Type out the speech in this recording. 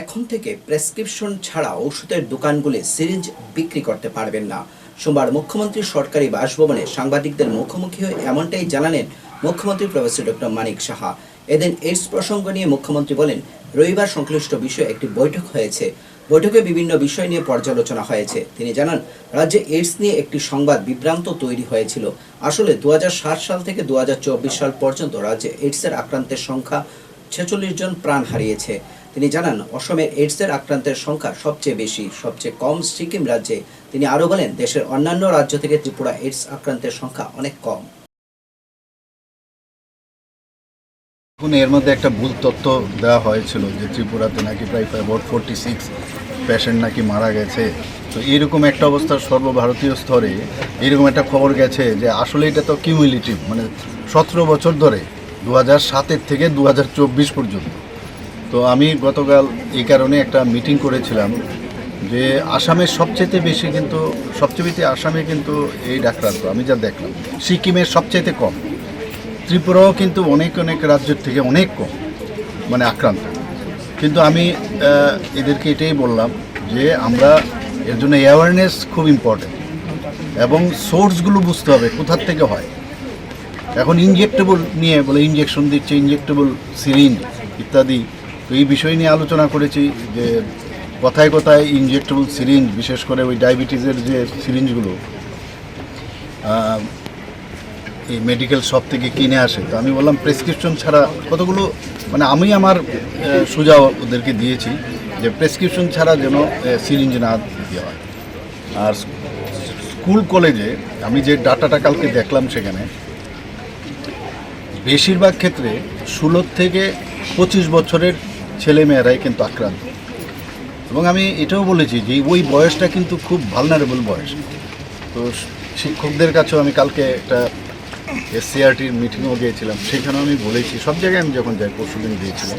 এখন থেকে প্রেসক্রিপশন ছাড়া ওষুধের দোকানগুলি সিরিঞ্জ বিক্রি করতে পারবেন না। সোমবার মুখ্যমন্ত্রী সরকারি বাসভবনে সাংবাদিকদের মুখোমুখি হয়ে এমনটাই জানালেন মুখ্যমন্ত্রী প্রফেসর ডক্টর মানিক সাহা। এদিন এইডস প্রসঙ্গ নিয়ে মুখ্যমন্ত্রী বলেন, রবিবার সংশ্লিষ্ট বিষয়ে একটি বৈঠক হয়েছে। বৈঠকে বিভিন্ন বিষয় নিয়ে পর্যালোচনা হয়েছে। তিনি জানান, রাজ্যে এইডস নিয়ে একটি সংবাদ বিভ্রান্ত তৈরি হয়েছিল। আসলে দু হাজার সাত সাল থেকে দু হাজার চব্বিশ সাল পর্যন্ত রাজ্যে এইডসের আক্রান্তের সংখ্যা ছেচল্লিশ জন প্রাণ হারিয়েছে। তিনি জানান, অসমের এইডসের আক্রান্তের সংখ্যা সবচেয়ে বেশি। সবচেয়ে কম সিকিম রাজ্যে। তিনি আরও বলেন, দেশের অন্যান্য রাজ্য থেকে ত্রিপুরা এইডস আক্রান্তের সংখ্যা অনেক কম। এখন এর মধ্যে একটা ভুল তথ্য দেওয়া হয়েছিল যে ত্রিপুরাতে নাকি প্রায় অ্যাবাউট ফোরটি সিক্স পেশেন্ট নাকি মারা গেছে। তো এরকম একটা অবস্থা সর্বভারতীয় স্তরে, এরকম একটা খবর গেছে যে আসলে এটা তো কিউমিলিটিভ মানে সতেরো বছর ধরে দু হাজার সাতের থেকে দু হাজার চব্বিশ পর্যন্ত। তো আমি গতকাল এই কারণে একটা মিটিং করেছিলাম যে আসামের সবচেয়ে বেশি কিন্তু, সবচেয়ে বেশি আসামে কিন্তু এই ডাক্তার, আমি যা দেখলাম। সিকিমের সবচেয়ে কম। ত্রিপুরাও কিন্তু অনেক অনেক রাজ্যের থেকে অনেক কম মানে আক্রান্ত। কিন্তু আমি এদেরকে এটাই বললাম যে আমরা এর জন্য অ্যাওয়ারনেস খুব ইম্পর্টেন্ট এবং সোর্সগুলো বুঝতে হবে, কোথার থেকে হয়। এখন ইনজেক্টেবল নিয়ে বলে ইনজেকশন দিচ্ছে ইনজেক্টেবল সিরিঞ্জ ইত্যাদি। এই বিষয় নিয়ে আলোচনা করেছি যে কথায় কথায় ইনজেক্টেবল সিরিঞ্জ বিশেষ করে ওই ডায়াবেটিসের যে সিরিঞ্জগুলো এই মেডিকেল শপ থেকে কিনে আসে। তো আমি বললাম, প্রেসক্রিপশন ছাড়া কতগুলো মানে আমি আমার সুঝাও ওদেরকে দিয়েছি যে প্রেসক্রিপশন ছাড়া যেন সিরিঞ্জ না দিতে হয়। আর স্কুল কলেজে আমি যে ডাটাটা কালকে দেখলাম সেখানে, বেশিরভাগ ক্ষেত্রে ষোলো থেকে পঁচিশ বছরের ছেলেমেয়েরাই কিন্তু আক্রান্ত। এবং আমি এটাও বলেছি যে ওই বয়সটা কিন্তু খুব ভালনারেবল বয়স। তো শিক্ষকদের কাছেও আমি কালকে একটা এসসিআরটির মিটিংও গিয়েছিলাম। সেখানেও আমি বলেছি, সব জায়গায় আমি যখন যাই পরশু দিন গিয়েছিলাম।